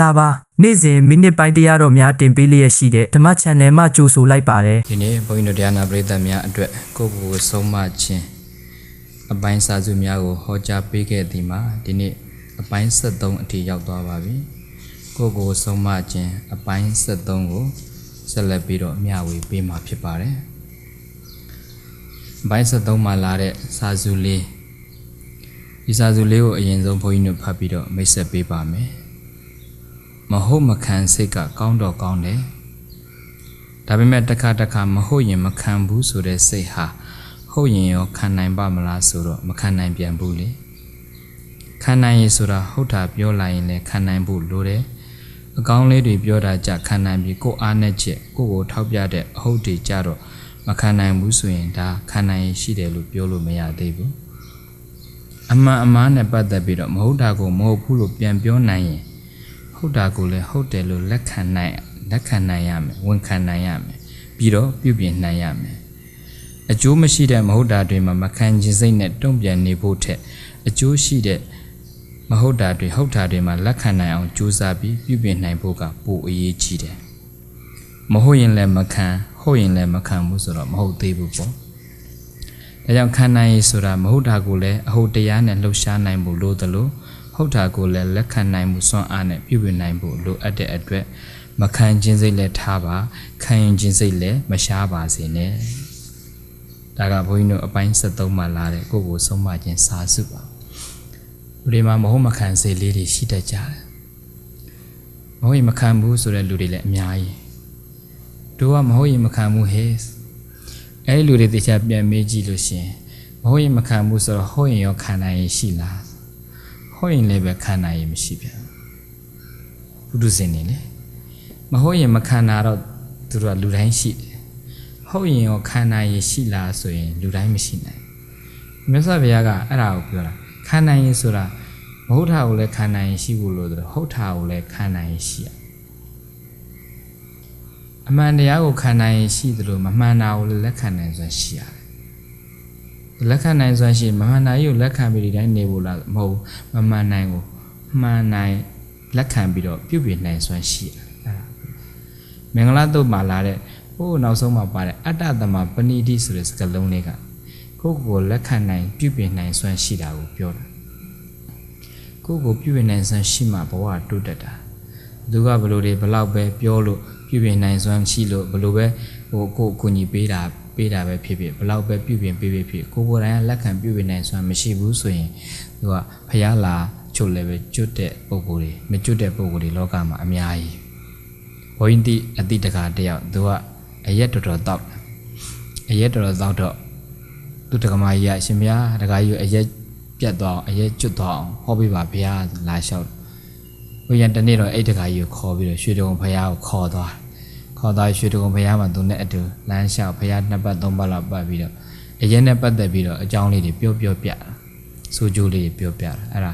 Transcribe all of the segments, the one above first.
လာပါနေ့စဉ်မိနစ်ပိုင်းတရားတော်များတင်ပေးလျက်ရှိတဲ့ဓမ္မ channel မှာကြိုဆိုလိုက်ပါတယ်ဒီနေ့ဘုန်းကြီးတို့တရားနာပရိသတ်များအတွက်ကိုယ့်ကိုယ်ကိုဆုံးမခြင်းအပိုင်းစာစုများကိုဟောကြားပေးခဲ့သည်မှာဒီနေ့အပိုင်း73အထိရောက်သွားပါပြီကိုယ့်ကိုယ်ကိုဆုံးမခြင်းအပိုင်း73ကိုဆက်လက်ပြီးတော့မျှဝေပေးမှာဖြစ်ပါတယ်အပိုင်း73မှာလာတဲ့စာစုလေးဒီစာစုလေးကိုအရင်ဆုံးဘုန်းကြီးတို့ဖတ်ပြီးတော့မိတ်ဆက်ပေးပါမယ် မဟုတ်မခံစိတ်ကကောင်းတော့ကောင်းတယ်ဒါပေမဲ့တစ်ခါတစ်ခါမဟုတ်ရင်မခံဘူးဆိုတဲ့စိတ်ဟာဟုတ်ရင်ရောခံနိုင်ပါမလားဆိုတော့မခံနိုင်ပြန်ဘူးလေခံနိုင်ရင်ဆိုတာဟုတ်တာပြောလိုက်ရင်လည်းခံနိုင်ဖို့လိုတယ်အကောင်းလေးတွေပြောတာကြခံနိုင်ပြီးကိုယ်အားနဲ့ချက်ကိုယ့်ကိုထောက်ပြတဲ့အဟုတ်တွေကြတော့မခံနိုင်ဘူးဆိုရင်ဒါခံနိုင်ရင်ရှိတယ်လို့ပြောလို့မရသေးဘူးအမှန်အမှားနဲ့ပတ်သက်ပြီးတော့မဟုတ်တာကိုမဟုတ်ဘူးလို့ပြန်ပြောနိုင်ရင် ဟုတ်တာကိုလည်းဟုတ်တယ်လို့လက်ခံနိုင်လက်ခံနိုင်ရမယ်ဝန်ခံနိုင်ရမယ်ပြီးတော့ပြုပြင်နိုင်ရမယ်အကျိုးမရှိတဲ့မဟုတ်တာတွေမှာမခံခြင်းစိတ်နဲ့တုံ့ပြန်နေဖို့ထက်အကျိုးရှိတဲ့မဟုတ်တာတွေဟုတ်တာတွေမှာလက်ခံနိုင်အောင်ကြိုးစားပြီးပြုပြင်နိုင်ဖို့ကပိုအရေးကြီးတယ်မဟုတ်ရင်လည်းမခံဟုတ်ရင်လည်းမခံဘူးဆိုတော့မဟုတ်သေးဘူးပေါ့ဒါကြောင့်ခံနိုင်ရေးဆိုတာမဟုတ်တာကိုလည်းအဟုတ်တရားနဲ့လှုပ်ရှားနိုင်ဖို့လိုသလို ဟုတ်တာကိုလည်းလက်ခံနိုင်မှုစွမ်းအားနဲ့ပြုပြင်နိုင်ဖို့လိုအပ်တဲ့အတွက်မခံခြင်းစိတ်လည်းထားပါခံရင်ခြင်းစိတ်လည်းမရှားပါစေနဲ့ဒါကဘုန်းကြီးတို့အပိုင်း73မှာလာတဲ့ကိုယ့်ကိုယ်ဆုံးမခြင်းစာစုပါလူတွေမှာမဟုတ်မခံစိတ်လေးတွေရှိတတ်ကြတယ်မဟုတ်ရင်မခံဘူးဆိုတဲ့လူတွေလည်းအများကြီးတို့ကမဟုတ်ရင်မခံဘူးဟဲ့အဲဒီလူတွေတခြားပြန်မေးကြည့်လို့ရှရင်မဟုတ်ရင်မခံဘူးဆိုတော့ဟုတ်ရင်ရောခံနိုင်ရင်ရှိလား ဟုတ်ရင်လည်းပဲခံနိုင်ရင်မရှိပြန်ဘုဒ္ဓဇင်နေလေမဟုတ်ရင်မခံတာတော့သူတို့ကလူတိုင်းရှိတယ်ဟုတ်ရင်ရောခံနိုင်ရင်ရှိလားဆိုရင်လူတိုင်းမရှိနိုင်မြတ်စွာဘုရားကအဲ့ဒါကိုပြောတာခံနိုင်ရင်ဆိုတာမဟုတ်တာကိုလည်းခံနိုင်ရင်ရှိဖို့လို့ဆိုတော့ဟုတ်တာကိုလည်းခံနိုင်ရင်ရှိရအမှန်တရားကိုခံနိုင်ရင်ရှိသလိုမမှန်တာကိုလည်းလက်ခံနိုင်စွမ်းရှိရတယ် လက်ခံနိုင်စွမ်းရှိရင်မမှန်နိုင်ကိုလက်ခံပြီးဒီတိုင်းနေဖို့လားမဟုတ်ဘူးမမှန်နိုင်ကိုမှန်နိုင်လက်ခံပြီးတော့ပြုပြင်နိုင်စွမ်းရှိတယ်အဲ့ဒါမင်္ဂလာတုတ်မှာလာတဲ့ဟိုနောက်ဆုံးမှာပါတဲ့အတ္တသမပဏိတိဆိုတဲ့စကားလုံးလေးကကိုယ့်ကိုယ်လက်ခံနိုင်ပြုပြင်နိုင်စွမ်းရှိတာကိုပြောတာကိုယ့်ကိုယ်ပြုပြင်နိုင်စွမ်းရှိမှဘဝတိုးတက်တာသူကဘလို့တွေဘလောက်ပဲပြောလို့ပြုပြင်နိုင်စွမ်းရှိလို့ဘလို့ပဲဟိုကိုယ့်ကိုယ်ညီပေးတာပေးတာပဲဖြစ်ဖြစ်ဘလောက်ပဲပြုပြင်ပေးပေးဖြစ်ကိုယ်ကိုယ်တိုင်ကလက်ခံပြုပြင်နိုင်စွမ်းမရှိဘူးဆိုရင်သူကဖျားလာချုပ်လည်းပဲကျွတ်တဲ့ပုံကိုယ်တွေမကျွတ်တဲ့ပုံကိုယ်တွေလောကမှာအများကြီးဘိုင်းတိအတိတကာတယောက်သူကအရက်တော်တော်တောက်အရက်တော်တော်တောက်တော့သူတက္ကမကြီးကအရှင်ဘုရားတက္ကကြီးအရက်ပြတ်သွားအောင်အရက်ကျွတ်သွားအောင်ဟောပေးပါဘုရားလာလျှောက်ဘုရားတနေ့တော့အဲ့တက္ကကြီးကိုခေါ်ပြီးတော့ရွှေတုံဘုရားကိုခေါ်သွား ခေါ်သားရွှေတုံဘုရားမှာသူနဲ့အတူလမ်းလျှောက်ဘုရားနှစ်ပတ်သုံးပတ်လောက်ပတ်ပြီးတော့အရင်နဲ့ပတ်သက်ပြီးတော့အကြောင်းလေးတွေပြောပြောပြတာစိုးကျိုးလေးတွေပြောပြတာအဲ့ဒါ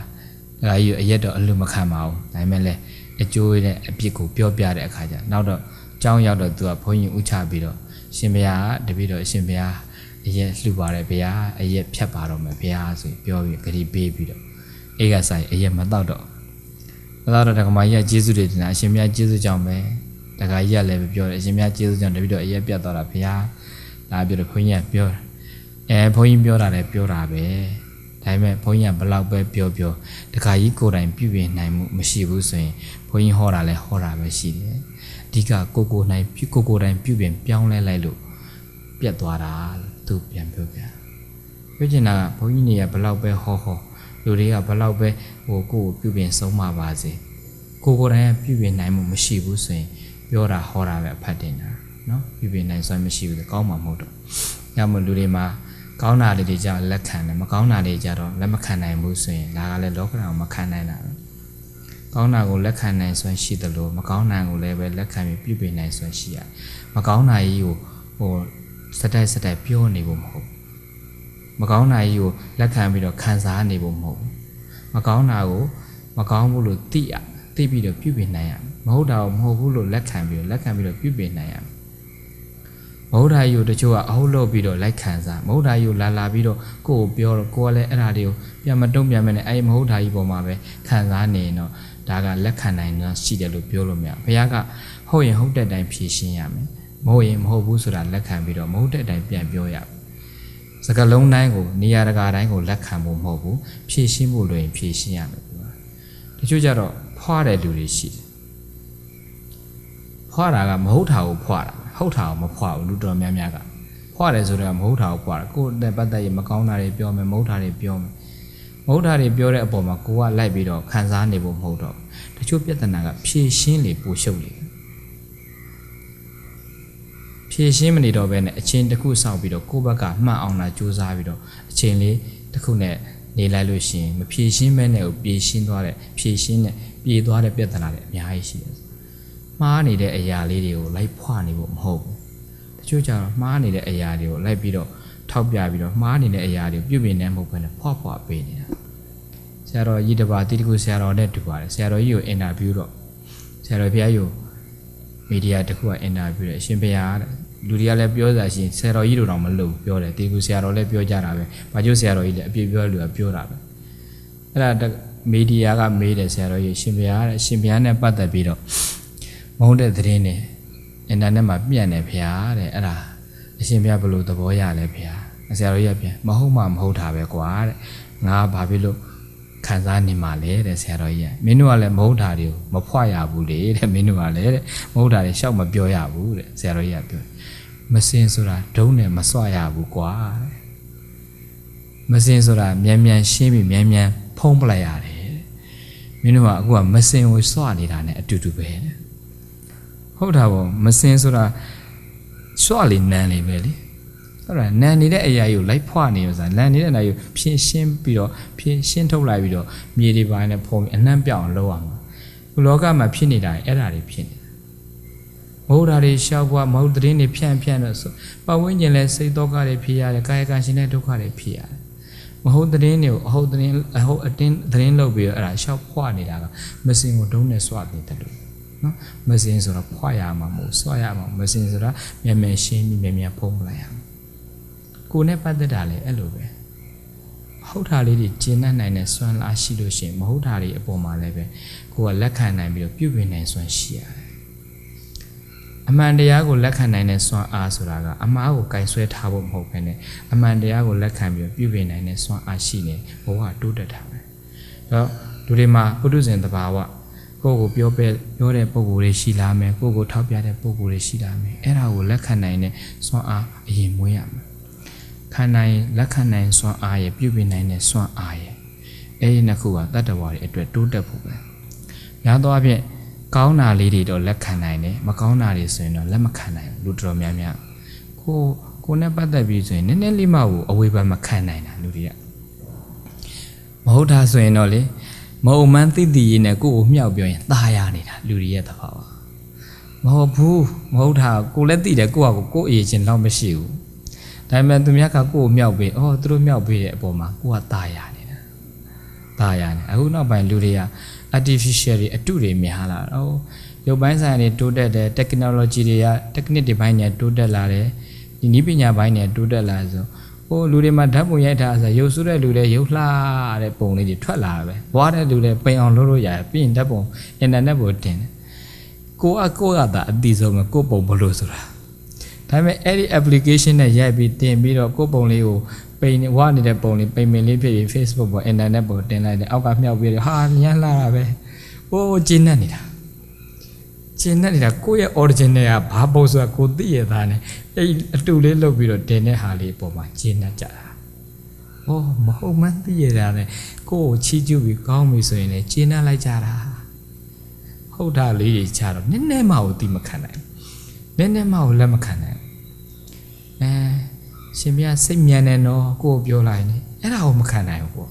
အဲ့ဒါကြီးအရက်တော့အလူမခံပါဘူးဒါပေမဲ့လည်းအကျိုးနဲ့အပြစ်ကိုပြောပြတဲ့အခါကျနောက်တော့ကြောင်းရောက်တော့သူကဘုန်းကြီးဥချပြီးတော့ရှင်ဘုရားတပည့်တော်ရှင်ဘုရားအရက်လှူပါတယ်ဘုရားအရက်ဖြတ်ပါတော့မယ်ဘုရားဆိုပြောပြီးဂရီပေးပြီးတော့အေးကဆိုင်အရက်မတော့တော့မတော့တော့ဓမ္မကြီးကကျေးဇူးတွေတင်တာအရှင်ဘုရားကျေးဇူးကြောင့်ပဲ တခါကြီးကလည်းပြောတယ်အရှင်မြတ်ကျေးဇူးကြောင့်တပည့်တော်အရက်ပြတ်သွားတာဘုရားလာပြောတယ်ဘုန်းကြီးကပြောတယ်အဲဘုန်းကြီးပြောတာလည်းပြောတာပဲဒါပေမဲ့ဘုန်းကြီးကဘလောက်ပဲပြောပြောတခါကြီးကိုယ်တိုင်ပြုပြင်နိုင်မှုမရှိဘူးဆိုရင်ဘုန်းကြီးဟောတာလည်းဟောတာပဲရှိတယ်အဓိကကိုကိုနိုင်ကိုကိုတိုင်ပြုပြင်ပြောင်းလဲလိုက်လို့ပြတ်သွားတာလို့သူပြန်ပြောပြပြောချင်တာကဘုန်းကြီးတွေကဘလောက်ပဲဟောဟောလူတွေကဘလောက်ပဲဟိုကိုကိုပြုပြင်ဆုံးမပါစေကိုကိုတိုင်ကပြုပြင်နိုင်မှုမရှိဘူးဆိုရင် ပြောတာဟောတာပဲအဖတ်တင်တာနော်ပြပြနိုင်စွမ်းမရှိဘူးလေကောင်းမှာမဟုတ်တော့ညမလူတွေမှာကောင်းတာတွေကြလက်ခံတယ်မကောင်းတာတွေကြတော့လက်မခံနိုင်ဘူးဆိုရင်ဒါကလည်းလောကနာကိုမခံနိုင်တာပဲကောင်းတာကိုလက်ခံနိုင်စွမ်းရှိတယ်လို့မကောင်းတာကိုလည်းပဲလက်ခံပြီးပြပြနိုင်စွမ်းရှိရမကောင်းတာကြီးကိုဟိုစတိုက်စတိုက်ပြောနေဖို့မဟုတ်မကောင်းတာကြီးကိုလက်ခံပြီးတော့ခံစားနေဖို့မဟုတ်ဘူးမကောင်းတာကိုမကောင်းဘူးလို့သိရသိပြီးတော့ပြုပြင်နိုင်ရ မယ်မဟုတ်တာကိုမဟုတ်ဘူးလို့လက်ခံပြီးတော့လက်ခံပြီးတော့ပြုပြင်နိုင်ရမယ်မဟုတ်တာကြီးကိုတချို့ကအဟုတ်လို့ပြီးတော့လိုက်ခံစားမဟုတ်တာကြီးကိုလာလာပြီးတော့ကိုယ့်ကိုပြောတော့ကိုယ်ကလည်းအဲ့ဒါတွေကိုပြန်မတုံ့ပြန်မနဲ့အဲ့မဟုတ်တာကြီးပေါ်မှာပဲခံစားနေရင်တော့ဒါကလက်ခံနိုင်တာရှိတယ်လို့ပြောလို့မရဘုရားကဟုတ်ရင်ဟုတ်တဲ့အတိုင်းဖြေရှင်းရမယ်မဟုတ်ရင်မဟုတ်ဘူးဆိုတာလက်ခံပြီးတော့မဟုတ်တဲ့အတိုင်းပြန်ပြောရမယ်စကလုံးတိုင်းကိုနေရာတကာတိုင်းကိုလက်ခံဖို့မဟုတ်ဘူးဖြေရှင်းဖို့လိုရင်ဖြေရှင်းရမယ်ပြောတာတချို့ကြတော့ဖွာတဲ့လူတွေရှိတယ် ဖွာတာကမဟုတ်တာကိုဖွာတာဟုတ်တာကိုမဖွာဘူးလူတော်များများကဖွာတယ်ဆိုတော့မဟုတ်တာကိုဖွာတာကိုယ်တဲ့ပတ်သက်ရင်မကောင်းတာတွေပြောမယ်မဟုတ်တာတွေပြောမယ်မဟုတ်တာတွေပြောတဲ့အပေါ်မှာကိုကလိုက်ပြီးတော့ခံစားနေဖို့မဟုတ်တော့ဘူးတချို့ပြဿနာကဖြည့်ရှင်းလေပိုရှုပ်လေဖြည့်ရှင်းမနေတော့ဘဲနဲ့အချင်းတစ်ခုစောင့်ပြီးတော့ကိုယ့်ဘက်ကမှတ်အောင်လာစူးစမ်းပြီးတော့အချင်းလေးတစ်ခုနဲ့နေလိုက်လို့ရှိရင်မဖြည့်ရှင်းမဲနဲ့ကိုပြေရှင်းသွားတဲ့ဖြည့်ရှင်းတဲ့ပြေသွားတဲ့ပြဿနာတွေအများကြီးရှိတယ် မှားနေတဲ့အရာလေးတွေကိုလိုက်ဖွနေဖို့မဟုတ်ဘူးတချို့ကျတော့မှားနေတဲ့အရာတွေကိုလိုက်ပြီးတော့ထောက်ပြပြီးတော့မှားနေတဲ့အရာတွေကိုပြုပြင်နေမဟုတ်ဘဲနဲ့ဖွာဖွာပေးနေတာဆရာတော်ကြီးတပါတိတကူဆရာတော်နဲ့တူပါတယ်ဆရာတော်ကြီးကိုအင်တာဗျူးတော့ဆရာတော်ဘုရားယူမီဒီယာတခုကအင်တာဗျူးတယ်အရှင်ဘုရားတဲ့လူတွေကလည်းပြောစားရှင်ဆရာတော်ကြီးတို့တော့မလုပ်ဘူးပြောတယ်တိတကူဆရာတော်လည်းပြောကြတာပဲဘာကျိုးဆရာတော်ကြီးလည်းအပြည့်ပြောလူကပြောတာပဲအဲ့ဒါတမီဒီယာကမေးတယ်ဆရာတော်ကြီးရှင်ဘုရားတဲ့အရှင်ဘုရားနဲ့ပတ်သက်ပြီးတော့ မဟုတ်တဲ့သတင်းတွေအင်တာနက်မှာပြန့်နေဘုရားတဲ့အဲ့ဒါအရှင်ဘုရားဘယ်လိုသဘောရလဲဘုရားဆရာတော်ကြီးကပြန်မဟုတ်မှမဟုတ်တာပဲကွာတဲ့ငါဘာဖြစ်လို့ခံစားနေမှာလေတဲ့ဆရာတော်ကြီးကမင်းတို့ကလည်းမဟုတ်တာတွေကိုမဖွရဘူးလေတဲ့မင်းတို့ကလည်းတဲ့မဟုတ်တာတွေရှောက်မပြောရဘူးတဲ့ဆရာတော်ကြီးကပြောမစင်ဆိုတာဒုံးနဲ့မစွရဘူးကွာတဲ့မစင်ဆိုတာမြန်မြန်ရှင်းပြီးမြန်မြန်ဖုံးပလိုက်ရတယ်တဲ့မင်းတို့ကအခုကမစင်ကိုစွနေတာ ਨੇ အတူတူပဲတဲ့ ဟုတ်တာပေါ့မစင်ဆိုတာစွလေနန်းလေပဲလေဟုတ်လားနန်နေတဲ့အရာကြီးကိုလိုက်ဖွနေရစားလန်နေတဲ့အရာကြီးကိုဖြင်းရှင်းပြီးတော့ဖြင်းရှင်းထုတ်လိုက်ပြီးတော့မြေတွေပိုင်းနဲ့ဖုံးပြီးအနှံ့ပြောင်းအောင်လုပ်အောင်ခုလောကမှာဖြစ်နေတာအဲ့ဒါတွေဖြစ်နေတာမဟုတ်တာတွေရှောက်ပွားမဟုတ်သတင်းတွေဖြန့်ဖြန့်တော့ဆိုပတ်ဝန်းကျင်လဲစိတ်တော့ကတွေဖြစ်ရတယ်ကာယကံရှင်တဲ့ဒုက္ခတွေဖြစ်ရတယ်မဟုတ်သတင်းတွေကိုအဟုတ်သတင်းအဟုတ်အတင်းသတင်းလုပ်ပြီးတော့အဲ့ဒါရှောက်ဖွနေတာကမစင်ကိုဒုံးနဲ့စွနေတယ်လို့ နော်မစင်ဆိုတော့ဖွရမှာမဟုတ်စွရမှာမစင်ဆိုတာမြန်မြန်ရှင်းပြီးမြန်မြန်ဖုံးလိုက်ရမှာကိုယ်နဲ့ပတ်သက်တာလည်းအဲ့လိုပဲဟုတ်တာလေးတွေကျင့်တတ်နိုင်တဲ့စွမ်းအားရှိလို့ရှိရင်မဟုတ်တာတွေအပေါ်မှာလည်းပဲကိုယ်ကလက်ခံနိုင်ပြီးတော့ပြုပြင်နိုင်စွမ်းရှိရတယ်အမှန်တရားကိုလက်ခံနိုင်တဲ့စွမ်းအားဆိုတာကအမှားကိုကင်ဆွဲထားဖို့မဟုတ်ဘဲနဲ့အမှန်တရားကိုလက်ခံပြီးတော့ပြုပြင်နိုင်တဲ့စွမ်းအားရှိနေဘဝတိုးတက်တာပဲအဲတော့လူတွေမှာပုထုဇဉ်တဘာဝ ကိုယ့်ကိုပြောပဲပြောတဲ့ပုံကိုယ်တွေရှိလာမယ်ကိုယ့်ကိုထောက်ပြတဲ့ပုံကိုယ်တွေရှိလာမယ်အဲ့ဒါကိုလက်ခံနိုင်တဲ့စွမ်းအားအရင်မွေးရမယ်ခံနိုင်လက်ခံနိုင်စွမ်းအားရပြုပြင်နိုင်တဲ့စွမ်းအားရအဲ့ဒီနှစ်ခုကတတ္တဝါတွေအတွက်တိုးတက်ဖို့ပဲများသောအားဖြင့်ကောင်းတာလေးတွေတော့လက်ခံနိုင်တယ်မကောင်းတာတွေဆိုရင်တော့လက်မခံနိုင်ဘူးလူတော်များများကိုကိုနဲ့ပတ်သက်ပြီးဆိုရင်နည်းနည်းလေးမှကိုအဝေဖန်မခံနိုင်တာလူတွေကမဟုတ်တာဆိုရင်တော့လေ မဟုတ်မှန်းသိသိရေးနဲ့ကိုကိုမြောက်ပြောရင်ตายရနေတာလူတွေရဲ့သဘာဝမဟုတ်ဘူးမဟုတ်တာကိုလည်းသိတယ်ကိုကကိုကိုအရေးချင်းတော့မရှိဘူး ဒါပေမဲ့သူများကကိုယ့်ကိုမြောက်ပေးအော်သူတို့မြောက်ပေးတဲ့အပေါ်မှာကိုကตายရနေတာตายရနေအခုနောက်ပိုင်းလူတွေက artificial တွေအတုတွေများလာတော့ရုပ်ပိုင်းဆိုင်ရာတွေတိုးတက်တယ် technology တွေက technique တွေပိုင်းတွေတိုးတက်လာတယ်ဒီနည်းပညာပိုင်းတွေတိုးတက်လာဆို ဟိုလူတွေမှာဓာတ်ပုံရိုက်ထားဆိုရုပ်စုတဲ့လူတွေရုပ်လှတဲ့ပုံလေးတွေထွက်လာတာပဲဘွားတဲ့လူတွေပိန်အောင်လုပ်လို့ရတယ်ပြီးရင်ဓာတ်ပုံ internet ပေါ်တင်တယ်ကိုကကိုကသာအတိဆုံးပဲကိုပုံဘလို့ဆိုတာဒါပေမဲ့အဲ့ဒီ application နဲ့ရိုက်ပြီးတင်ပြီးတော့ကိုယ့်ပုံလေးကိုပိန်ဝနေတဲ့ပုံလေးပိန်ပင်လေးဖြစ်ပြီး Facebook ပေါ် internet ပေါ်တင်လိုက်တယ်အောက်ကမြှောက်ပြီးတော့ဟာညံ့လာတာပဲဟိုးကျင်းနေနေတာကျင်းနေနေတာကိုယ့်ရဲ့ original ကဘာပုံဆိုတာကိုသိရတာနဲ့ အဲ့အတူလေးလုပ်ပြီးတော့တင်တဲ့ဟာလေးပုံမှာကျင်းနေကြတာ။အော်မဟုတ်မှန်းသိရတာနဲ့ကိုယ့်ကိုချီးကျူးပြီးကောင်းပြီဆိုရင်လည်းကျင်းနေလိုက်ကြတာ။ဟုတ်တာလေးတွေချတော့နည်းနည်းမှကိုသိမခံနိုင်ဘူးနည်းနည်းမှကိုလက်မခံနိုင်ဘူးအဲရှင်မြတ်စိတ်မြန်တယ်နော်ကိုကိုပြောလိုက်နေအဲ့ဒါကိုမခံနိုင်ဘူးပေါ့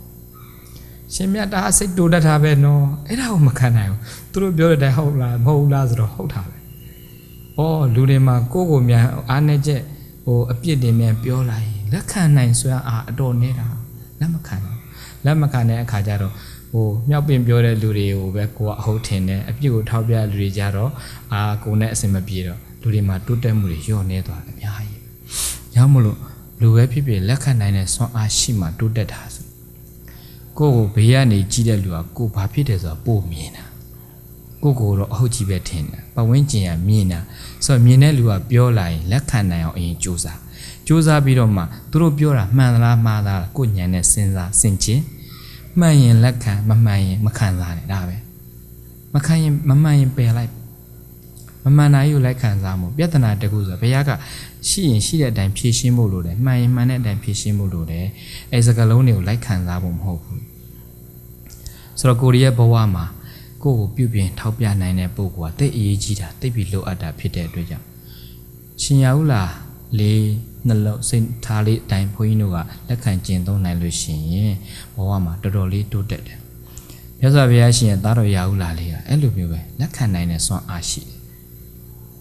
ရှင်မြတ်ဒါစိတ်တူတတ်တာပဲနော်အဲ့ဒါကိုမခံနိုင်ဘူးသူတို့ပြောတဲ့ဟုတ်လားမဟုတ်လားဆိုတော့ဟုတ်တာပဲ ဩလူတွေမှာကိုကိုမြန်အားနေချက်ဟိုအပြစ်တွေမြန်ပြောလိုက်ရင်လက်ခံနိုင်စွမ်းအားအတော်နေတာလက်မခံဘူးလက်မခံတဲ့အခါကျတော့ဟိုမြောက်ပင်ပြောတဲ့လူတွေကိုပဲကိုကအဟုတ်ထင်တယ်အပြစ်ကိုထောက်ပြတဲ့လူတွေကြတော့အာကိုနဲ့အစင်မပြေတော့လူတွေမှာတိုးတက်မှုတွေလျော့နေသွားတယ်အများကြီး။ရောက်မလို့လူပဲဖြစ်ဖြစ်လက်ခံနိုင်တဲ့စွမ်းအားရှိမှတိုးတက်တာဆို။ကိုယ့်ကိုဘေးကနေကြည့်တဲ့လူကကိုယ်ဘာဖြစ်တယ်ဆိုတာပို့မြင်တာကိုကိုတော့အဟုတ်ကြီးပဲထင်တယ် ပဝင်းကျင်ကမြင်တာဆိုတော့မြင်တဲ့လူကပြောလာရင်လက်ခံနိုင်အောင်အရင်စူးစမ်းစူးစမ်းပြီးတော့မှသူတို့ပြောတာမှန်သလားမှားသလားကိုညံနဲ့စဉ်းစားဆင်ခြင်မှန်ရင်လက်ခံမမှန်ရင်မခံစားနဲ့ဒါပဲမခံရင်မမှန်ရင်ပယ်လိုက်မမှန်တာကြီးကိုလိုက်ခံစားမှုပြဿနာတစ်ခုဆိုတော့ဘုရားကရှိရင်ရှိတဲ့အတိုင်းဖြည့်ရှင်းဖို့လိုတယ်မှန်ရင်မှန်တဲ့အတိုင်းဖြည့်ရှင်းဖို့လိုတယ်အဲစကလုံးတွေကိုလိုက်ခံစားဖို့မဟုတ်ဘူးဆိုတော့ကိုရီးယားဘဝမှာ ကိုယ့်ကိုပြုပြင်ထောက်ပြနိုင်တဲ့ပုံကတိတ်အရေးကြီးတာတိတ်ပြီးလိုအပ်တာဖြစ်တဲ့အတွက်ကြောင့်ရှင်ရဦးလားလေးနှလုံးစိတ်ထားလေးအတိုင်းဘုန်းကြီးတို့ကလက်ခံကျင့်သုံးနိုင်လို့ရှိရင်ဘဝမှာတော်တော်လေးတိုးတက်တယ်မြတ်စွာဘုရားရှင်ရဲ့သားတော်ရဦးလားလေးကအဲ့လိုမျိုးပဲလက်ခံနိုင်တဲ့စွမ်းအားရှိတယ်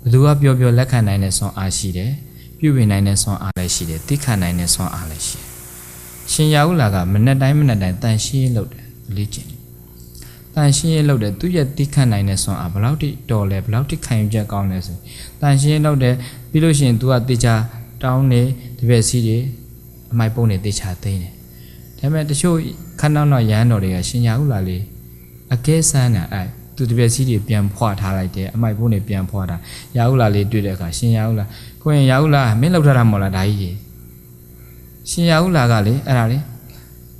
ဘယ်သူကပြောပြောလက်ခံနိုင်တဲ့စွမ်းအားရှိတယ်ပြုပြင်နိုင်တဲ့စွမ်းအားလည်းရှိတယ်သိခံနိုင်တဲ့စွမ်းအားလည်းရှိတယ်ရှင်ရဦးလားကမနေ့တိုင်းမနေ့တိုင်းတန်ရှင်းလုပ်တယ်လေ့ကျင့် တန်ရှင်းရေးလုပ်တယ်သူရဲ့တိခတ်နိုင်တဲ့ဆွမ်းအားဘယ်လောက်ထိတော်လဲဘယ်လောက်ထိခံယူချက်ကောင်းလဲဆိုတန်ရှင်းရေးလုပ်တယ်ပြီးလို့ရှိရင် तू ကတေချာတောင်းနေတပည့်စီတွေအမိုက်ပုံးနေတေချာသိနေဒါပေမဲ့တချို့ခဏနောက်ရဟန်းတော်တွေကရှင်ရဟုလာလေအကဲဆန်းတာအဲသူတပည့်စီတွေပြန်ဖွာထားလိုက်တယ်အမိုက်ပုံးတွေပြန်ဖွာတာရဟုလာလေးတွေ့တဲ့အခါရှင်ရဟုလာကိုရင်ရဟုလာမင်းလောက်ထားတာမဟုတ်လားဒါကြီးကြီးရှင်ရဟုလာကလေအဲ့ဒါလေ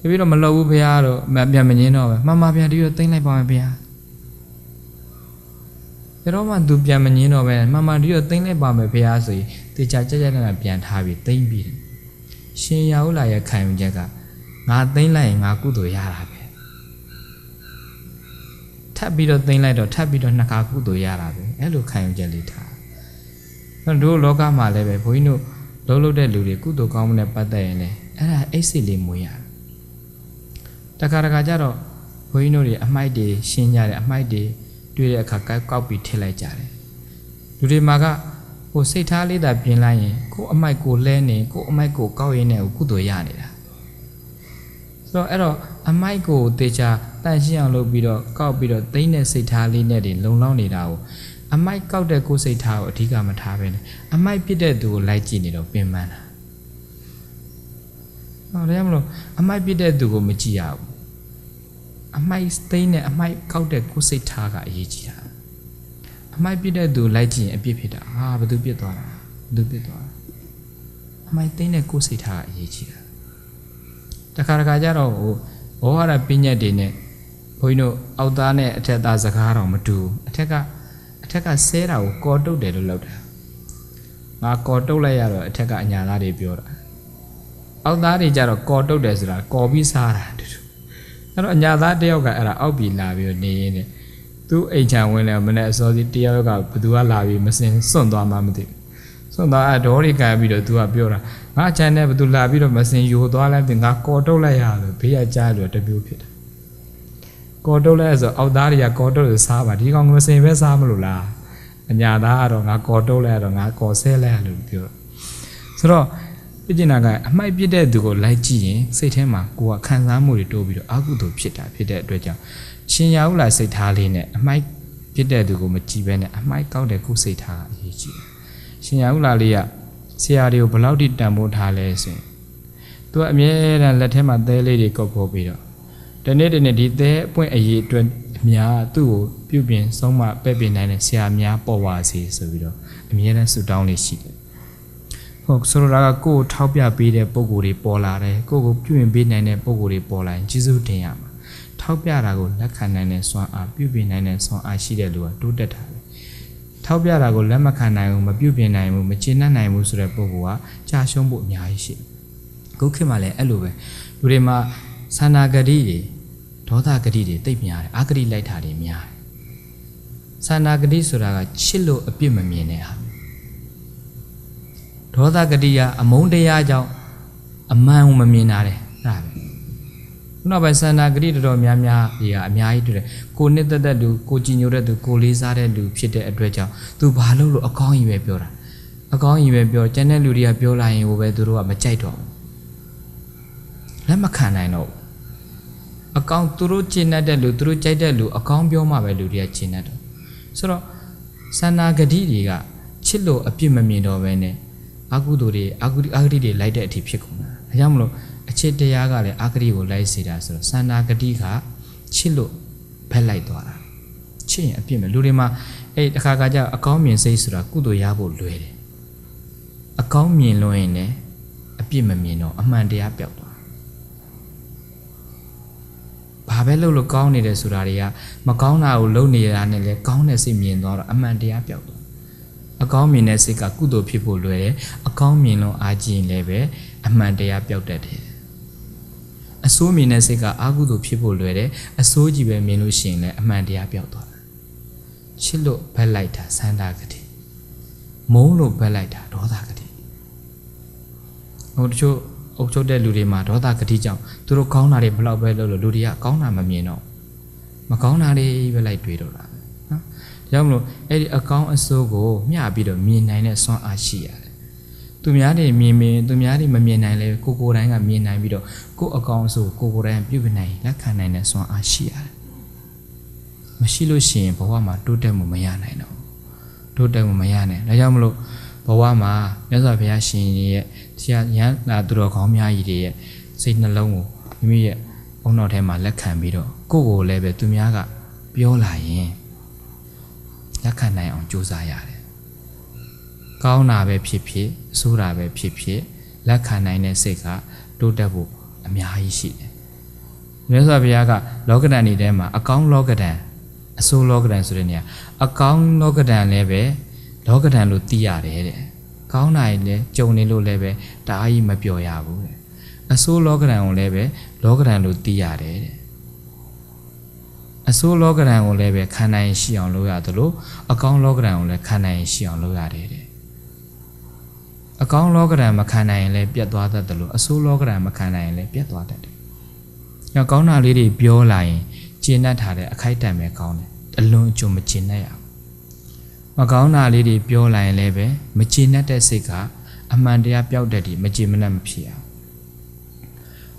တပည့်တော့မလုပ်ဘူးဖေဟာတော့မပြန်မငင်းတော့ပဲမှန်ပါဗျာတပည့်တော့သိမ့်လိုက်ပါမယ်ဖေဟာဘယ်တော့မှသူပြန်မငင်းတော့ပဲမှန်ပါတပည့်တော့သိမ့်လိုက်ပါမယ်ဖေဟာဆိုရင်တေချာကြက်ကြက်နဲ့ပြန်ထားပြီးသိမ့်ပြီးတယ်ရှင်ရဟုလာရဲ့ခံယူချက်ကငါသိမ့်လိုက်ရင်ငါကုသိုလ်ရတာပဲထပ်ပြီးတော့သိမ့်လိုက်တော့ထပ်ပြီးတော့နှစ်ခါကုသိုလ်ရတာပဲအဲ့လိုခံယူချက်လေးထားအဲ့တို့လောကမှာလည်းပဲဘုန်းကြီးတို့လုံးလုံးတဲ့လူတွေကုသိုလ်ကောင်းမှုနဲ့ပတ်သက်ရင်လည်းအဲ့ဒါအိတ်စိတ်လေးမွေးရတယ် တခါတခါကျတော့ဘုန်းကြီးတို့တွေအမိုက်တွေရှင်းကြတယ်အမိုက်တွေတွေ့တဲ့အခါကောက်ကောက်ပြီးထည့်လိုက်ကြတယ်လူတွေမှာကဟိုစိတ်ထားလေးသာပြင်လိုက်ရင်ကိုယ်အမိုက်ကိုလဲနေကိုယ်အမိုက်ကိုကောက်ရင်းနဲ့ကုသိုလ်ရနေတာဆိုတော့အဲ့တော့အမိုက်ကိုတေချာတန့်ရှင်းအောင်လုပ်ပြီးတော့ကောက်ပြီးတော့သိမ့်တဲ့စိတ်ထားလေးနဲ့တွေလုံလောက်နေတာကိုအမိုက်ကောက်တဲ့ကိုယ်စိတ်ထားကိုအဓိကမထားဘဲနဲ့အမိုက်ပြစ်တဲ့သူကိုလိုက်ကြည့်နေတော့ပင်ပန်းတာဟော ဒါကြောင့်မလို့အမိုက်ပြစ်တဲ့သူကိုမကြည့်ရဘူးအမိုက်သိမ့်တဲ့အမိုက်ကောက်တဲ့ကိုယ်စိတ်ထားကအရေးကြီးတာအမိုက်ပြစ်တဲ့သူလိုက်ကြည့်ရင်အပြစ်ဖြစ်တာဟာဘယ်သူပြစ်သွားတာဘယ်သူပြစ်သွားတာအမိုက်သိမ့်တဲ့ကိုယ်စိတ်ထားကအရေးကြီးတာတခါတခါကျတော့ဟိုဘောဟာရပညတ်တွေနဲ့ဘုန်းကြီးတို့အောက်သားနဲ့အထက်သားစကားတော့မတူဘူးအထက်ကအထက်ကဆဲတာကိုကော်တုတ်တယ်လို့လောက်တာငါကော်တုတ်လိုက်ရတော့အထက်ကအညာသားတွေပြောတာ အောက်သားတွေကျတော့ကော်တုတ်တယ်ဆိုတာကော်ပြီးစားတာတူတူအဲ့တော့အညာသားတယောက်ကအဲ့ဒါအောက်ပြီးလာပြီးနေရင်းနဲ့သူ့အိမ်ချံဝင်လဲမနဲ့အစောစီတယောက်ကဘသူကလာပြီးမစင်စွန့်သွားမှမသိဘူးစွန့်သွားအဒေါ်တွေကန်ပြီးတော့သူကပြောတာငါချန်နဲ့ဘသူလာပြီးတော့မစင်ယူသွားလိုက်ပြီးငါကော်တုတ်လိုက်ရလို့ဘေးကကြားလို့တပြိုးဖြစ်တယ်ကော်တုတ်လဲဆိုအောက်သားတွေကကော်တုတ်လို့စားပါဒီကောင်မစင်ပဲစားမလို့လားအညာသားကတော့ငါကော်တုတ်လဲတော့ငါကော်ဆဲလဲလို့ပြောဆိုတော့ ပြစ်ကျင်တာကအမိုက်ပြစ်တဲ့သူကိုလိုက်ကြည့်ရင်စိတ်ထဲမှာကိုကခံစားမှုတွေတိုးပြီးတော့အကုသိုလ်ဖြစ်တာဖြစ်တဲ့အတွက်ကြောင့်ရှင်ရဟုလာစိတ်ထားလေးနဲ့အမိုက်ပြစ်တဲ့သူကိုမကြည့်ဘဲနဲ့အမိုက်ကောက်တဲ့ကိုယ်စိတ်ထားအရေးကြီးတယ်ရှင်ရဟုလာလေးကဆရာတွေကိုဘယ်လောက်ထိတန်ဖိုးထားလဲဆိုရင်သူကအမြဲတမ်းလက်ထဲမှာသဲလေးတွေကုတ်ကုတ်ပြီးတော့တနေ့တနေ့ဒီသဲအပွင့်အရေးအတွက်အများသူ့ကိုပြုပြင်ဆုံးမပဲ့ပြင်နိုင်တဲ့ဆရာများပေါ်ပါစေဆိုပြီးတော့အမြဲတမ်းဆုတောင်းလေးရှိတယ် ဟုတ်ဆိုလိုတာကကိုယ်ထောက်ပြပေးတဲ့ပုံကိုယ်တွေပေါ်လာတယ်ကိုယ့်ကိုပြုပြင်ပေးနိုင်တဲ့ပုံကိုယ်တွေပေါ်လာရင်ကျေးဇူးတင်ရမှာထောက်ပြတာကိုလက်ခံနိုင်တဲ့စွမ်းအားပြုပြင်နိုင်တဲ့စွမ်းအားရှိတဲ့လူကတိုးတက်တာပဲထောက်ပြတာကိုလက်မခံနိုင်ဘူးမပြုပြင်နိုင်ဘူးမကျေနပ်နိုင်ဘူးဆိုတဲ့ပုံကကြာရှုံးဖို့အများကြီးရှိတယ်ခုခေတ်မှာလည်းအဲ့လိုပဲလူတွေမှာသန္တာဂတိတွေဒေါသဂတိတွေတိတ်များတယ်အာဂတိလိုက်တာတွေများတယ်သန္တာဂတိဆိုတာကချစ်လို့အပြစ်မမြင်တဲ့ဟာ ဒေါသဂတိကအမုန်းတရားကြောင့်အမှန်ကိုမမြင်တာတယ်အဲ့ဒါပဲခုနောက်ပိုင်းစန္ဒာဂတိတော်တော်များများဒီကအများကြီးတွေ့တယ်ကိုနှစ်သက်တဲ့လူကိုကြည်ညိုတဲ့သူကိုလေးစားတဲ့လူဖြစ်တဲ့အတွက်ကြောင့်သူဘာလို့လို့အကောင်းကြီးပဲပြောတာအကောင်းကြီးပဲပြောကျန်တဲ့လူတွေကပြောလာရင်ဟိုပဲသူတို့ကမကြိုက်တော့ဘူးလက်မခံနိုင်တော့ဘူးအကောင်းသူတို့ကျင့်တတ်တဲ့လူသူတို့ကြိုက်တဲ့လူအကောင်းပြောမှပဲလူတွေကကျင့်တတ်တော့ဆိုတော့စန္ဒာဂတိတွေကချစ်လို့အပြစ်မမြင်တော့ဘဲနဲ့ အကုသိုလ်တွေအကုအဂတိတွေလိုက်တဲ့အထိဖြစ်ကုန်တာဒါကြောင့်မလို့အချစ်တရားကလည်းအဂတိကိုလိုက်စေတာဆိုတော့စန္ဒာဂတိကချစ်လို့ဖက်လိုက်သွားတာချချစ်ရင်အပြစ်မယ်လူတွေမှာအဲ့တစ်ခါကကြအကောင်းမြင်စိတ်ဆိုတာကုသိုလ်ရဖို့လွယ်တယ်အကောင်းမြင်လို့ရင်လည်းအပြစ်မမြင်တော့အမှန်တရားပျောက်သွားဘာပဲလုပ်လို့ကောင်းနေတယ်ဆိုတာတွေကမကောင်းတာကိုလုပ်နေတာနဲ့လည်းကောင်းတဲ့စိတ်မြင်သွားတော့အမှန်တရားပျောက်သွား အကောင်းမြင်တဲ့စိတ်ကကုသိုလ်ဖြစ်ဖို့လွယ်တယ်အကောင်းမြင်လို့အားကြည့်ရင်လည်းပဲအမှန်တရားပျောက်တတ်တယ်အဆိုးမြင်တဲ့စိတ်ကအာဟုသို့ဖြစ်ဖို့လွယ်တယ်အဆိုးကြီးပဲမြင်လို့ရှိရင်လည်းအမှန်တရားပျောက်သွားတယ်ချစ်လို့ဘက်လိုက်တာစန္ဒဂတိမုန်းလို့ဘက်လိုက်တာဒေါသဂတိဟိုတချို့အုပ်ချုပ်တဲ့လူတွေမှာဒေါသဂတိကြောင့်သူတို့ကောင်းတာတွေဘလောက်ပဲလုပ်လို့လူတွေကကောင်းတာမမြင်တော့မကောင်းတာတွေပဲလိုက်တွေးတော့တာနော်ဒါ ကြောင့်မလို့အဲ့ဒီအကောင်းအဆိုးကိုမျှပြီးတော့မြင်နိုင်တဲ့စွမ်းအားရှိရတယ်သူများတွေမြင်မြင်သူများတွေမမြင်နိုင်လဲကိုကိုယ်တိုင်းကမြင်နိုင်ပြီးတော့ကိုယ့်အကောင်းအဆိုးကိုကိုယ်တိုင်းပြုတ်နိုင်လက်ခံနိုင်တဲ့စွမ်းအားရှိရတယ်မရှိလို့ရှိရင်ဘဝမှာတိုးတက်မှုမရနိုင်တော့တိုးတက်မှုမရနိုင်ဒါကြောင့်မလို့ဘဝမှာမြတ်စွာဘုရားရှင်ရဲ့တရားရန်လာသူတော်ကောင်းများကြီးတွေရဲ့စိတ်နှလုံးကိုမိမိရဲ့အုံနောက်ထဲမှာလက်ခံပြီးတော့ကိုယ့်ကိုယ်လည်းပဲသူများကပြောလာရင် လက်ခံနိုင်အောင်ကြိုးစားရတယ်။ကောင်းတာပဲဖြစ်ဖြစ်ဆိုးတာပဲဖြစ်ဖြစ်လက်ခံနိုင်တဲ့စိတ်ကတိုးတက်ဖို့အများကြီးရှိတယ်။မြတ်စွာဘုရားကလောကဓာတ်နေထဲမှာအကောင်းလောကဓာတ်အဆိုးလောကဓာတ်ဆိုတဲ့နေရာအကောင်းလောကဓာတ်လည်းပဲလောကဓာတ်လို့သိရတယ်တဲ့။ကောင်းတာရင်လည်းကြုံနေလို့လည်းပဲတအားကြီးမပျော်ရဘူးတဲ့အဆိုးလောကဓာတ်ကိုလည်းပဲလောကဓာတ်လို့သိရတယ်တဲ့ အဆိုးလောကဓာတ်ကိုလည်းပဲခံနိုင်ရှိအောင်လုပ်ရသလိုအကောင်းလောကဓာတ်ကိုလည်းခံနိုင်ရှိအောင်လုပ်ရတယ်တဲ့အကောင်းလောကဓာတ်မခံနိုင်ရင်လည်းပြတ်သွားတတ်တယ်လို့အဆိုးလောကဓာတ်မခံနိုင်ရင်လည်းပြတ်သွားတတ်တယ်။ညကောင်းတာလေးတွေပြောလာရင်ကျင့်တတ်ထားတဲ့အခိုက်အတန့်ပဲကောင်းတယ်။အလွန်အကျွံမကျင့်တတ်ရဘူး။မကောင်းတာလေးတွေပြောလာရင်လည်းပဲမကျင့်တတ်တဲ့စိတ်ကအမှန်တရားပြောက်တတ်တယ်မကျင့်မနှက်မဖြစ်ရဘူး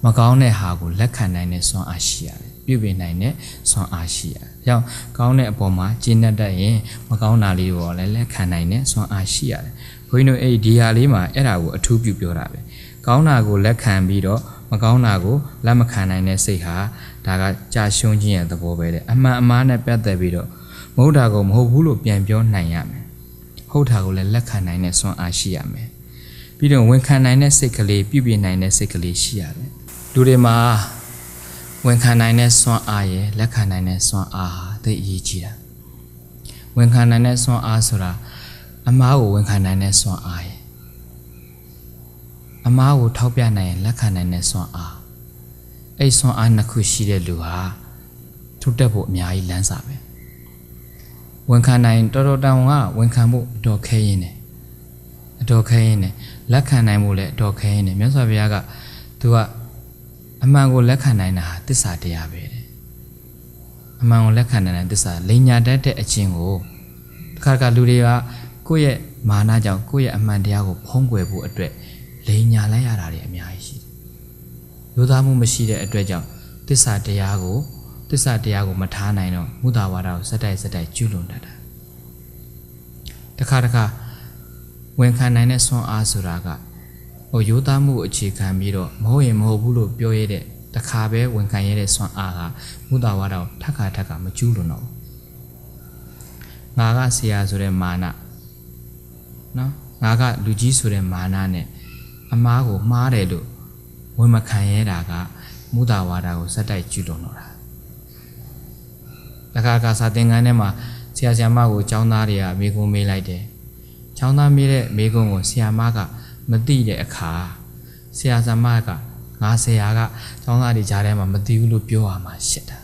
။မကောင်းတဲ့ဟာကိုလက်ခံနိုင်တဲ့စွမ်းအားရှိရတယ်။ ပြုပြင်နိုင်တဲ့စွမ်းအားရှိရတယ်။ကြောင့်ကောင်းတဲ့အပေါ်မှာကျင့်တတ်တတ်ရင်မကောင်းတာလေးကိုလည်းလက်ခံနိုင်တဲ့စွမ်းအားရှိရတယ်။ဘုန်းကြီးတို့အဲ့ဒီဟာလေးမှာအဲ့ဒါကိုအထူးပြုပြောတာပဲ။ကောင်းတာကိုလက်ခံပြီးတော့မကောင်းတာကိုလက်မခံနိုင်တဲ့စိတ်ဟာဒါကကြာရှုံးခြင်းရဲ့သဘောပဲတဲ့အမှန်အမှားနဲ့ပတ်သက်ပြီးတော့မဟုတ်တာကိုမဟုတ်ဘူးလို့ပြန်ပြောနိုင်ရမယ်။ဟုတ်တာကိုလည်းလက်ခံနိုင်တဲ့စွမ်းအားရှိရမယ်။ပြီးတော့ဝန်ခံနိုင်တဲ့စိတ်ကလေးပြုပြင်နိုင်တဲ့စိတ်ကလေးရှိရတယ်။လူတွေမှာ ဝန်ခံနိုင်တဲ့စွမ်းအားရယ်လက်ခံနိုင်တဲ့စွမ်းအားဟာသိအရေးကြီးတာ။ဝန်ခံနိုင်တဲ့စွမ်းအားဆိုတာအမားကိုဝန်ခံနိုင်တဲ့စွမ်းအားရယ်အမားကိုထောက်ပြနိုင်ရင်လက်ခံနိုင်တဲ့စွမ်းအားအဲ့စွမ်းအားနှစ်ခုရှိတဲ့လူဟာထုတက်ဖို့အများကြီးလမ်းစာပဲဝန်ခံနိုင်တော်တော်တောင်ကဝန်ခံဖို့အတော်ခဲရင်တယ်အတော်ခဲရင်တယ်လက်ခံနိုင်ဖို့လည်းအတော်ခဲရင်တယ်မြတ်စွာဘုရားကသူက အမှန်ကိုလက်ခံနိုင်တာဟာတစ္ဆာတရားပဲတဲ့အမှန်ကိုလက်ခံနိုင်တဲ့တစ္ဆာလိညာတတ်တဲ့အချင်းကိုတခါတခါလူတွေကကိုယ့်ရဲ့မာနကြောင့်ကိုယ့်ရဲ့အမှန်တရားကိုဖုံးကွယ်ဖို့အတွက်လိညာလိုက်ရတာတွေအများကြီးရှိတယ်။ရိုးသားမှုမရှိတဲ့အတွက်ကြောင့်တစ္ဆာတရားကိုတစ္ဆာတရားကိုမထားနိုင်တော့မုသာဝါဒကိုစက်တိုက်စက်တိုက်ကျူးလွန်တတ်တာ။တခါတခါဝန်ခံနိုင်တဲ့ဆွမ်းအားဆိုတာက ဟိုရိုးသားမှုအခြေခံပြီးတော့မဟုတ်ရင်မဟုတ်ဘူးလို့ပြောရတဲ့တခါပဲဝန်ခံရတဲ့ဆွမ်းအားကမုသာဝါဒကိုထက်ခါထက်ခါမကျူးလွန်တော့ဘူး။ငါကဆရာဆိုတဲ့မာနနော်ငါကလူကြီးဆိုတဲ့မာနနဲ့အမားကိုမှားတယ်လို့ဝန်မခံရတာကမုဒဝါဒကိုဇက်တိုက်ကျူးလွန်တော့တာတခါကစာသင်ခန်းထဲမှာဆရာဆရာမကိုចောင်းသားတွေကမိကုံးမေးလိုက်တယ်ចောင်းသားမေးတဲ့မိကုံးကိုဆရာမက မသိတဲ့အခါဆရာဆရာမကငါဆရာကចောင်းသားတွေကြားထဲမှာမသိဘူးလို့ပြောရမှာရှစ်တာ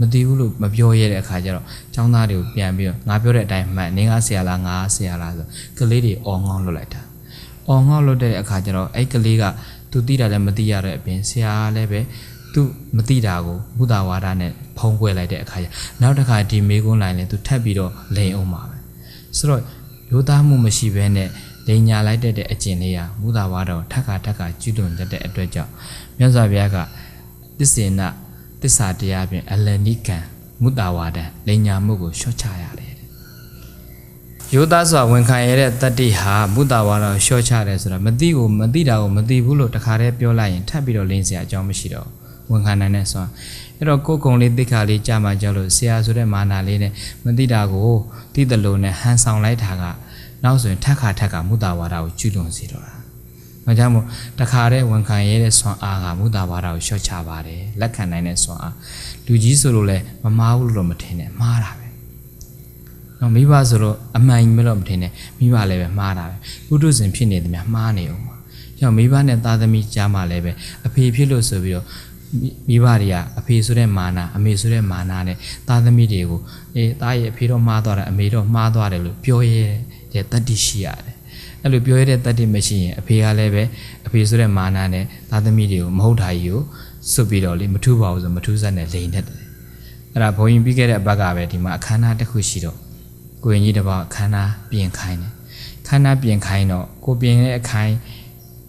မသိဘူးလို့မပြောရတဲ့အခါကျတော့ចောင်းသားတွေကိုပြန်ပြီးတော့ငါပြောတဲ့အတိုင်းမှန်နင်းကဆရာလားငါဆရာလားဆိုကလေးတွေအော်ငေါလွတ်လိုက်တာအော်ငေါလွတ်တဲ့အခါကျတော့အဲ့ကလေးကသူသိတာလည်းမသိရတဲ့အပြင်ဆရာလည်းပဲသူမသိတာကိုဘုဒ္ဓဝါဒနဲ့ဖုံးကွယ်လိုက်တဲ့အခါကျနောက်တစ်ခါဒီမေကွန်းလိုက်ရင်သူထပ်ပြီးတော့လိန်အောင်ပါပဲဆိုတော့ရိုးသားမှုမရှိဘဲနဲ့ လိန်ညာလိုက်တဲ့အကျင့်လေးဟာဘုဒ္ဓဝါဒကိုထပ်ခါထပ်ခါကျွလွန်တတ်တဲ့အတွက်ကြောင့်မြတ်စွာဘုရားကသစ္စေနသစ္စာတရားဖြင့်အလနိကံမုဒ္ဒဝါဒံလိန်ညာမှုကိုလျှော့ချရတယ်ယောသားစွာဝန်ခံရတဲ့တတ္တိဟာမုဒ္ဒဝါဒကိုလျှော့ချတယ်ဆိုတာမသိကိုမသိတာကိုမသိဘူးလို့တခါတည်းပြောလိုက်ရင်ထပ်ပြီးတော့လင်းစရာအကြောင်းမရှိတော့ဝန်ခံနိုင်တဲ့စွမ်းအဲ့တော့ကိုယ်ကုံလေးသိက္ခာလေးကြာမှကြောက်လို့ဆရာဆိုတဲ့မာနာလေးနဲ့မသိတာကိုသိတယ်လို့နဲ့ဟန်ဆောင်လိုက်တာက နောက်ဆိုရင်ထက်ခါထက်ကမုတာဝါဒကိုကျွလွန်စေတော့တာ။မကြောင့်မို့တခါတည်းဝန်ခံရတဲ့စွမ်းအားကမုတာဝါဒကိုရှော့ချပါတယ်လက်ခံနိုင်တဲ့စွမ်းအားလူကြီးဆိုလို့လည်းမမားဘူးလို့တော့မထင်နဲ့မှားတာပဲ။နော်မိဘဆိုတော့အမှန်ကြီးမလို့မထင်နဲ့မိဘလည်းပဲမှားတာပဲ။ပုထုဇဉ်ဖြစ်နေတယ်များမှားနေအောင်ပါ။ကြောင့်မိဘနဲ့သားသမီးကြားမှာလည်းပဲအဖေဖြစ်လို့ဆိုပြီးတော့မိဘတွေကအဖေဆိုတဲ့မာနာအမေဆိုတဲ့မာနာနဲ့သားသမီးတွေကိုအေးသားရဲ့အဖေတော့မှားသွားတယ်အမေတော့မှားသွားတယ်လို့ပြောရဲ တဲ့တတ္တိရှိရတယ်အဲ့လိုပြောရတဲ့တတ္တိမရှိရင်အဖေကလည်းပဲအဖေဆိုတဲ့မာနာနဲ့သားသမီးတွေကိုမဟုတ်တာကြီးကိုစွတ်ပြီးတော့လေမထူပါဘူးဆိုမထူးဆက်နဲ့လိန်နဲ့တယ်အဲ့ဒါဘုံရင်ပြီးခဲ့တဲ့အဘက်ကပဲဒီမှာအခမ်းအနားတစ်ခုရှိတော့ကိုရင်ကြီးတစ်ပါးအခမ်းအနားပြင်ခိုင်းတယ်ခမ်းနားပြင်ခိုင်းတော့ကိုပြင်ရဲ့အခိုင်း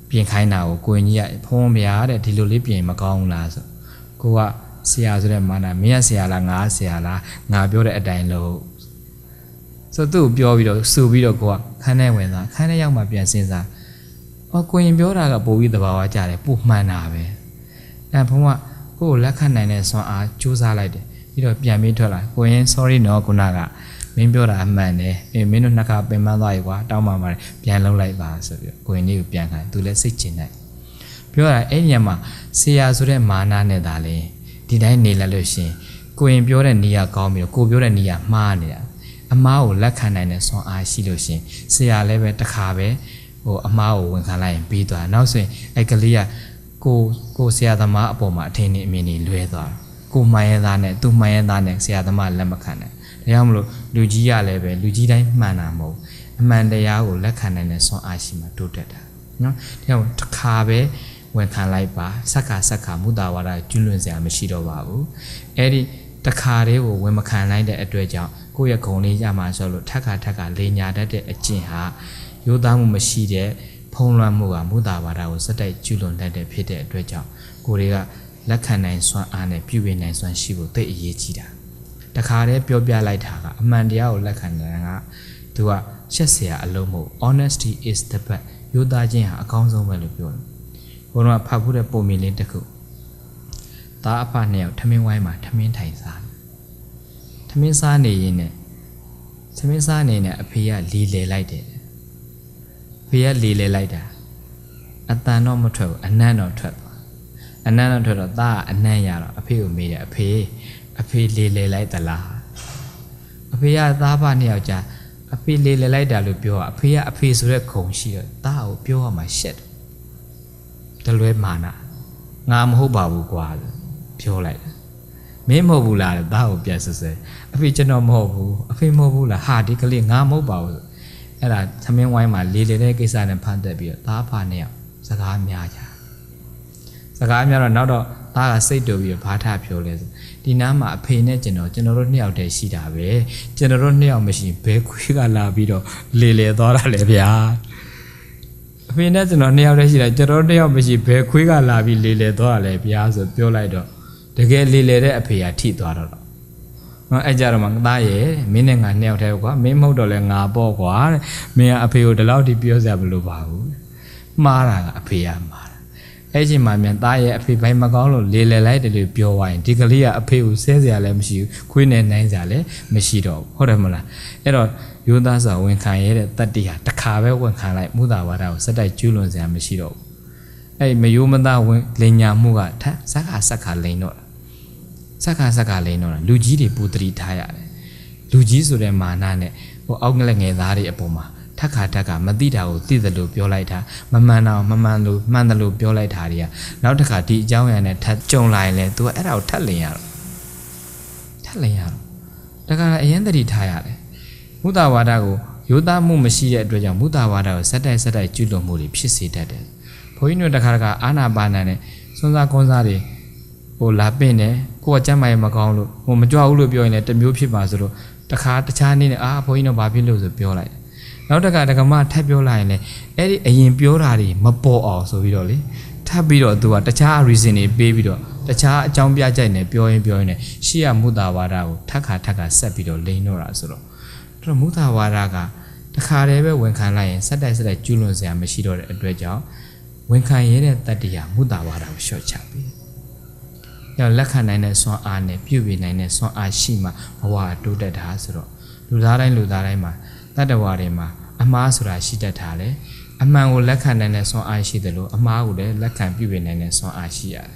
ပြင်ခိုင်းတာကိုကိုရင်ကြီးကဖုံးမရတဲ့ဒီလိုလေးပြင်မကောင်းဘူးလားဆိုကိုကဆရာဆိုတဲ့မာနာမင်းကဆရာလားငါဆရာလားငါပြောတဲ့အတိုင်းလို့ ဆိုသူ့ကိုပြောပြီးတော့စူပြီးတော့ကိုကခန်းထဲဝင်သွားခန်းထဲရောက်မှပြန်စဉ်းစားအော်ကိုရင်ပြောတာကပိုပြီးသဘာဝကျတယ်ပိုမှန်တာပဲအဲဘုံကကိုကိုလက်ခံနိုင်တဲ့စွမ်းအားစူးစမ်းလိုက်တယ်ပြီးတော့ပြန်ပြီးထွက်လာကိုရင် sorry နော်ခုနကမင်းပြောတာအမှန်တယ်အေးမင်းတို့နှစ်ခါပင်ပန်းသွားပြီကွာတောင်းပါပါတယ်ပြန်လုံးလိုက်ပါဆိုပြီးကိုရင်လေးကိုပြန်ခိုင်းသူလည်းစိတ်ကျင်တယ်ပြောတာအဲ့ညမှာဆရာဆိုတဲ့မာနနဲ့ဒါလေဒီတိုင်းနေလိုက်လို့ရှင်ကိုရင်ပြောတဲ့နေရာကောင်းပြီးတော့ကိုပြောတဲ့နေရာမှားနေတာ အမားကိုလက်ခံနိုင်တဲ့ဆွမ်းအားရှိလို့ရှင်ဆရာလည်းပဲတစ်ခါပဲဟိုအမားကိုဝန်ခံလိုက်ရင်ပြီးသွားနောက်ဆိုရင်အဲ့ကလေးကကိုကိုဆရာသမားအပေါ်မှာအထင်နဲ့အမြင်တွေလွဲသွားကိုမှန်ရသားနဲ့သူမှန်ရသားနဲ့ဆရာသမားလက်မခံနဲ့ဒါကြောင့်မလို့လူကြီးရလည်းပဲလူကြီးတိုင်းမှန်တာမဟုတ်အမှန်တရားကိုလက်ခံနိုင်တဲ့ဆွမ်းအားရှိမှတိုးတက်တာနော်ဒါကြောင့်တစ်ခါပဲဝန်ခံလိုက်ပါစက္ခါစက္ခါမုတာဝါဒကျွလွန်စရာမရှိတော့ပါဘူးအဲ့ဒီတခါတည်းကိုဝန်မခံနိုင်တဲ့အတွက်ကြောင့် ကိုယ့်ရဲ့ဂုံလေးရမှာဆိုလို့ထက်ခါထက်ခါလေညာတတ်တဲ့အကျင့်ဟာရိုးသားမှုမရှိတဲ့ဖုံးလွှမ်းမှုကမုတာဝါဒကိုစက်တိုက်ကျွလွန်တတ်တဲ့ဖြစ်တဲ့အတွက်ကြောင့်ကိုယ်တွေကလက်ခံနိုင်စွမ်းအားနဲ့ပြုပြင်နိုင်စွမ်းရှိဖို့သိအရေးကြီးတာတခါတည်းပြောပြလိုက်တာကအမှန်တရားကိုလက်ခံနိုင်တာကသူကရှက်เสียအလုံးမဟုတ် honesty is the best ရိုးသားခြင်းဟာအကောင်းဆုံးပဲလို့ပြောတယ်ဘုရားဖတ်ဖို့တဲ့ပုံမြင်လေးတစ်ခုသားအဖနှစ်ယောက်ထမင်းဝိုင်းမှာထမင်းထိုင်စား ထမင်းစားနေရင်နဲ့ထမင်းစားနေနဲ့အဖေကလီလေလိုက်တယ်အဖေကလီလေလိုက်တာအတန်တော့မထွက်ဘူးအနံ့တော့ထွက်သွားအနံ့တော့ထွက်တော့သားကအနံ့ရတော့အဖေကိုမေးတယ်အဖေအဖေလီလေလိုက်သလားအဖေကသားဖနှစ်ယောက်ကြာအဖေလေလေလိုက်တာလို့ပြောတာအဖေကအဖေဆိုတဲ့ခုံရှိတော့သားကိုပြောရမှာရှက်တယ်တလွဲမာနာငါမဟုတ်ပါဘူးကွာလို့ပြောလိုက်တယ် မင်းမဟုတ်ဘူးလားတဲ့သားကိုပြန်ဆက်ဆက်အဖေကျွန်တော်မဟုတ်ဘူးအဖေမဟုတ်ဘူးလားဟာဒီကလေးငါမဟုတ်ပါဘူးအဲ့ဒါသမင်းဝိုင်းမှာလေလေတဲ့ကိစ္စနဲ့ဖန်တက်ပြီးတော့သားဖာနဲ့ရောက်စကားများကြစကားများတော့နောက်တော့သားကစိတ်တူပြီးတော့ဘာထပြောလဲဆိုဒီနားမှာအဖေနဲ့ကျွန်တော်ကျွန်တော်တို့နှစ်ယောက်တည်းရှိတာပဲကျွန်တော်တို့နှစ်ယောက်မရှိဘဲခွေးကလာပြီးတော့လေလေသွားတာလေဗျာအဖေနဲ့ကျွန်တော်နှစ်ယောက်တည်းရှိတာကျွန်တော်တို့နှစ်ယောက်မရှိဘဲခွေးကလာပြီးလေလေသွားတာလေဗျာဆိုပြောလိုက်တော့ တကယ်လေလေတဲ့အဖေကထိသွားတော့နော်အဲ့ကြတော့မှသားရဲ့မင်းနဲ့ငါနှစ်ယောက်တည်းကွာမင်းမဟုတ်တော့လဲငါပေါ့ကွာတဲ့မင်းကအဖေကိုဒီလောက်ထိပြောစရာမလိုပါဘူးမှားတာကအဖေကမှားတာအဲ့ချိန်မှာမြန်သားရဲ့အဖေဘိုင်မကောင်းလို့လေလေလိုက်တယ်လို့ပြောသွားရင်ဒီကလေးကအဖေကိုဆဲစရာလည်းမရှိဘူးခွေးနဲ့နိုင်စရာလည်းမရှိတော့ဘူးဟုတ်တယ်မလားအဲ့တော့ယောသားစာဝန်ခံရတဲ့တတ္တိဟာတစ်ခါပဲဝန်ခံလိုက်မုသာဝါဒကိုစက်တိုက်ကျူးလွန်စရာမရှိတော့ဘူးအဲ့မယိုးမသားဝင်လင်ညာမှုကထက်စက္ခါစက္ခါလိန်တော့ စက္ခါစက္ခါလိန်တော့လူကြီးတွေပူတရီထားရတယ်လူကြီးဆိုတဲ့မာနနဲ့ဟိုအောက်ကလေးငယ်သားတွေအပေါ်မှာထက်ခါထက်ကမသိတာကိုသိတယ်လို့ပြောလိုက်တာမမှန်တာမမှန်လို့မှန်တယ်လို့ပြောလိုက်တာတွေကနောက်တစ်ခါဒီအကြောင်းအရာနဲ့ထပ်ကြုံလာရင်လည်း तू ကအဲ့ဒါကိုထပ်လင်ရတော့ထပ်လင်ရတော့ဒါကလည်းအရင်တတိထားရတယ်မုသာဝါဒကိုရိုးသားမှုမရှိတဲ့အတွက်ကြောင့်မုသာဝါဒကိုစက်တိုက်စက်တိုက်ကျွလွန်မှုတွေဖြစ်စေတတ်တယ်ဘုန်းကြီးတို့တခါတခါအာနာပါနာနဲ့စွန်းစားကွန်းစားတွေဟိုလာပင့်တယ် ကိုကကြမ်းမိုင်မကောင်းလို့ဟိုမကြွဘူးလို့ပြောရင်လည်းတစ်မျိုးဖြစ်ပါဆိုတော့တခါတခြားနေနဲ့အာဘုန်းကြီးတို့ဘာဖြစ်လို့ဆိုပြောလိုက်တယ်နောက်တစ်ခါတက္ကမထပ်ပြောလိုက်ရင်လည်းအဲ့ဒီအရင်ပြောတာတွေမပေါ်အောင်ဆိုပြီးတော့လေထပ်ပြီးတော့သူကတခြား reason တွေပေးပြီးတော့တခြားအကြောင်းပြချက်နဲ့ပြောရင်ပြောရင်လည်းရှေ့ရမုတာဝါဒကိုထပ်ခါထပ်ခါဆက်ပြီးတော့လိန်တော့တာဆိုတော့အဲ့တော့မုတာဝါဒကတခါတည်းပဲဝန်ခံလိုက်ရင်စက်တိုက်စက်တိုက်ကျွလွန်စရာမရှိတော့တဲ့အတွက်ကြောင့်ဝန်ခံရတဲ့တတ္တိယမုတာဝါဒကိုရှော့ချပြီး ကြောင့်လက်ခံနိုင်တဲ့စွမ်းအားနဲ့ပြုပြင်နိုင်တဲ့စွမ်းအားရှိမှဘဝတိုးတက်တာဆိုတော့လူသားတိုင်းလူသားတိုင်းမှာတတ္တဝါတွေမှာအမှားဆိုတာရှိတတ်တာလေအမှန်ကိုလက်ခံနိုင်တဲ့စွမ်းအားရှိတယ်လို့အမှားကိုလည်းလက်ခံပြုပြင်နိုင်တဲ့စွမ်းအားရှိရတယ်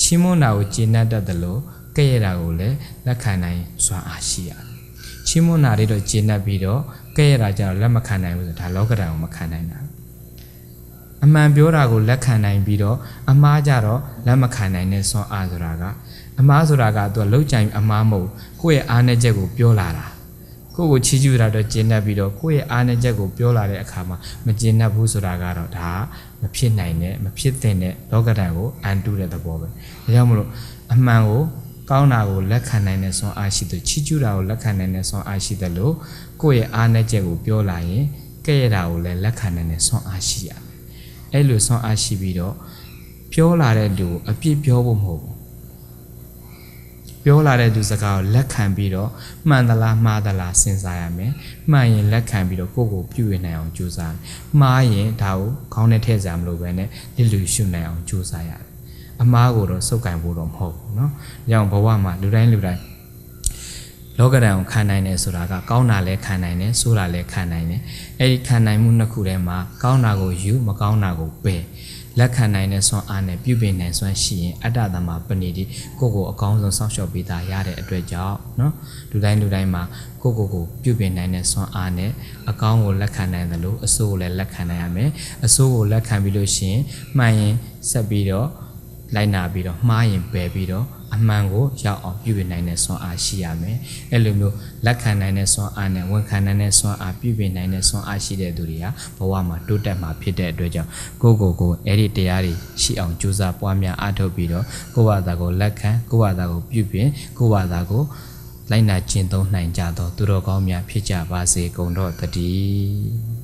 ချီးမွမ်းတာကိုကျေနပ်တတ်တယ်လို့ကဲ့ရဲ့တာကိုလည်းလက်ခံနိုင်စွမ်းအားရှိရတယ်ချီးမွမ်းတာတွေတော့ကျေနပ်ပြီးတော့ကဲ့ရဲ့တာကြတော့လက်မခံနိုင်ဘူးဆိုဒါလောကဓာတ်ကိုမခံနိုင်တာ အမှန်ပြောတာကိုလက်ခံနိုင်ပြီးတော့အမားကြတော့လက်မခံနိုင်တဲ့ဆွမ်းအားဆိုတာကအမားဆိုတာကသူကလောက်ကြင်အမားမဟုတ်ကိုယ့်ရဲ့အားနည်းချက်ကိုပြောလာတာကိုယ့်ကိုချီးကျူးတာတော့ကျင့်တတ်ပြီးတော့ကိုယ့်ရဲ့အားနည်းချက်ကိုပြောလာတဲ့အခါမှာမကျင့်တတ်ဘူးဆိုတာကတော့ဒါမဖြစ်နိုင်တဲ့မဖြစ်သင့်တဲ့လောကဓာတ်ကိုအန်တူးတဲ့သဘောပဲဒါကြောင့်မလို့အမှန်ကိုကောင်းတာကိုလက်ခံနိုင်တဲ့ဆွမ်းအားရှိသူချီးကျူးတာကိုလက်ခံနိုင်တဲ့ဆွမ်းအားရှိတယ်လို့ကိုယ့်ရဲ့အားနည်းချက်ကိုပြောလာရင်ကဲ့ရဲ့တာကိုလည်းလက်ခံနိုင်တဲ့ဆွမ်းအားရှိရတယ် အဲ့လိုဆွမ်းအားရှိပြီးတော့ပြောလာတဲ့လူကိုအပြစ်ပြောဖို့မဟုတ်ဘူးပြောလာတဲ့သူစကားကိုလက်ခံပြီးတော့မှန်သလားမှားသလားစဉ်းစားရမယ်မှန်ရင်လက်ခံပြီးတော့ကိုယ့်ကိုပြုရနိုင်အောင်ကြိုးစားမယ်မှားရင်ဒါကိုခေါင်းနဲ့ထည့်စရာမလိုပဲနဲ့လစ်လူရှုနိုင်အောင်ကြိုးစားရတယ်အမားကိုတော့စုပ်ကင်ဖို့တော့မဟုတ်ဘူးเนาะ။ကြောင့်ဘဝမှာလူတိုင်းလူတိုင်း လောကဓာတ်ကိုခံနိုင်တယ်ဆိုတာကကောင်းတာလည်းခံနိုင်တယ်ဆိုးတာလည်းခံနိုင်တယ်အဲ့ဒီခံနိုင်မှုနှစ်ခုထဲမှာကောင်းတာကိုယူမကောင်းတာကိုပယ်လက်ခံနိုင်တဲ့စွမ်းအားနဲ့ပြုပြင်နိုင်စွမ်းရှိရင်အတ္တသမပဏိတိကိုကိုအကောင်းဆုံးစောင့်ရှောက်ပေးတာရတဲ့အတွက်ကြောင့်နော်လူတိုင်းလူတိုင်းမှာကိုကိုကိုပြုပြင်နိုင်တဲ့စွမ်းအားနဲ့အကောင်းကိုလက်ခံနိုင်သလိုအဆိုးကိုလည်းလက်ခံနိုင်ရမယ်အဆိုးကိုလက်ခံပြီးလို့ရှိရင်မှန်ရင်ဆက်ပြီးတော့လိုက်နာပြီးတော့မှားရင်ပယ်ပြီးတော့ အမှန်ကိုရောက်အောင်ပြုပြင်နိုင်တဲ့စွမ်းအားရှိရမယ်။အဲ့လိုမျိုးလက်ခံနိုင်တဲ့စွမ်းအားနဲ့ဝန်ခံနိုင်တဲ့စွမ်းအားပြုပြင်နိုင်တဲ့စွမ်းအားရှိတဲ့သူတွေကဘဝမှာတိုးတက်မှာဖြစ်တဲ့အတွက်ကြောင့်ကိုယ့်ကိုယ်ကိုအဲ့ဒီတရားတွေရှိအောင်ကြိုးစားပွားများအားထုတ်ပြီးတော့ကိုယ့်ဘာသာကိုလက်ခံကိုယ့်ဘာသာကိုပြုပြင်ကိုယ့်ဘာသာကိုလိုက်နာကျင့်သုံးနိုင်ကြသောသူတော်ကောင်းများဖြစ်ကြပါစေကုန်တော့တည်း